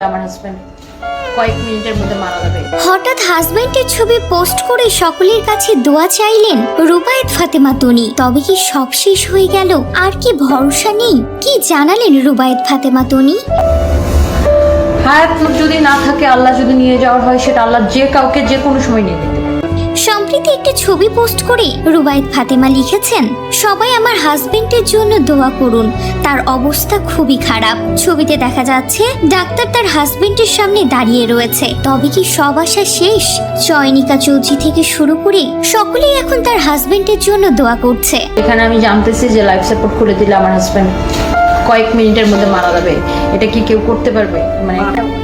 আমার হাজবেন্ড কয়েক মিনিটের মধ্যে মারা যাবে। হঠাৎ হাজবেন্ডের ছবি পোস্ট করে সকলের কাছে দোয়া চাইলেন রুবায়েত ফাতেমা তনি। তবে কি সব শেষ হয়ে গেল? আর কি ভরসা নেই? কি জানালেন রুবায়েত ফাতেমা তনি? হায়াত যদি না থাকে আল্লাহ যদি নিয়ে যাওয়ার হয় সেটা আল্লাহ যে কাউকে যে কোনো সময় নিয়ে নিতে সম্প্রতি একটি ছবি পোস্ট করে রুবায়েত ফাতেমা লিখেছেন, সবাই আমার হাজবেন্ডের জন্য দোয়া করুন। তার অবস্থা খুবই খারাপ। ছবিতে দেখা যাচ্ছে, ডাক্তার তার হাজবেন্ডের সামনে দাঁড়িয়ে রয়েছে। তবে কি সব আশা শেষ? চয়নিকা চৌধুরী থেকে শুরু করে সকলেই এখন তার হাজবেন্ডের জন্য দোয়া করছে। এখানে আমি জানতেছি যে লাইফ সাপোর্ট করে দিলে আমার হাজবেন্ড কয়েক মিনিটের মধ্যে মারা যাবে। এটা কি কেউ করতে পারবে? মানে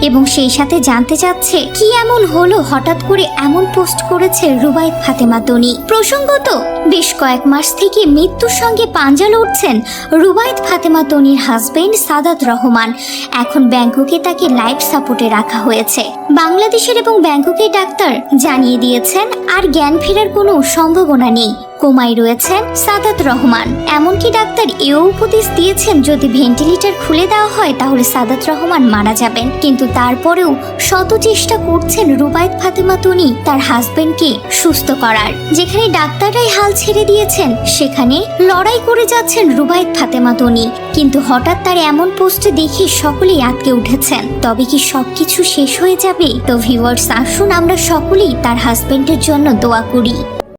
এবং সেই সাথে জানতে চাচ্ছে, কি এমন হলো হঠাৎ করে এমন পোস্ট করেছে রুবায়েত ফাতেমা, তনি। প্রসঙ্গত, বেশ কয়েক মাস থেকে মৃত্যুর সঙ্গে পাঞ্জা লড়ছেন রুবায়েত ফাতেমা, তনির হাজবেন্ড সাদাত রহমান। এখন ব্যাংককে তাকে লাইফ সাপোর্টে রাখা হয়েছে। বাংলাদেশের এবং ব্যাংককের ডাক্তার জানিয়ে দিয়েছেন, আর জ্ঞান ফেরার কোনো সম্ভাবনা নেই। কোমায় রয়েছেন সাদাত রহমান। এমনকি ডাক্তার এও উপদেশ দিয়েছেন, যদি ভেন্টিলেটর খুলে দেওয়া হয়, তাহলে সাদাত রহমান মারা যাবেন। কিন্তু তারপরেও শত চেষ্টা করছেন রুবায়েত ফাতেমা তনি তার হাজবেন্ডকে সুস্থ করার। যেখানে ডাক্তাররাই হাল ছেড়ে দিয়েছেন, সেখানে লড়াই করে যাচ্ছেন রুবায়েত ফাতেমা তনি। কিন্তু হঠাৎ তার এমন পোস্ট দেখে সকলেই আটকে উঠেছেন। তবে কি সবকিছু শেষ হয়ে যাবে? তো ভিউয়ার্স, আসুন আমরা সকলেই তার হাজবেন্ডের জন্য দোয়া করি।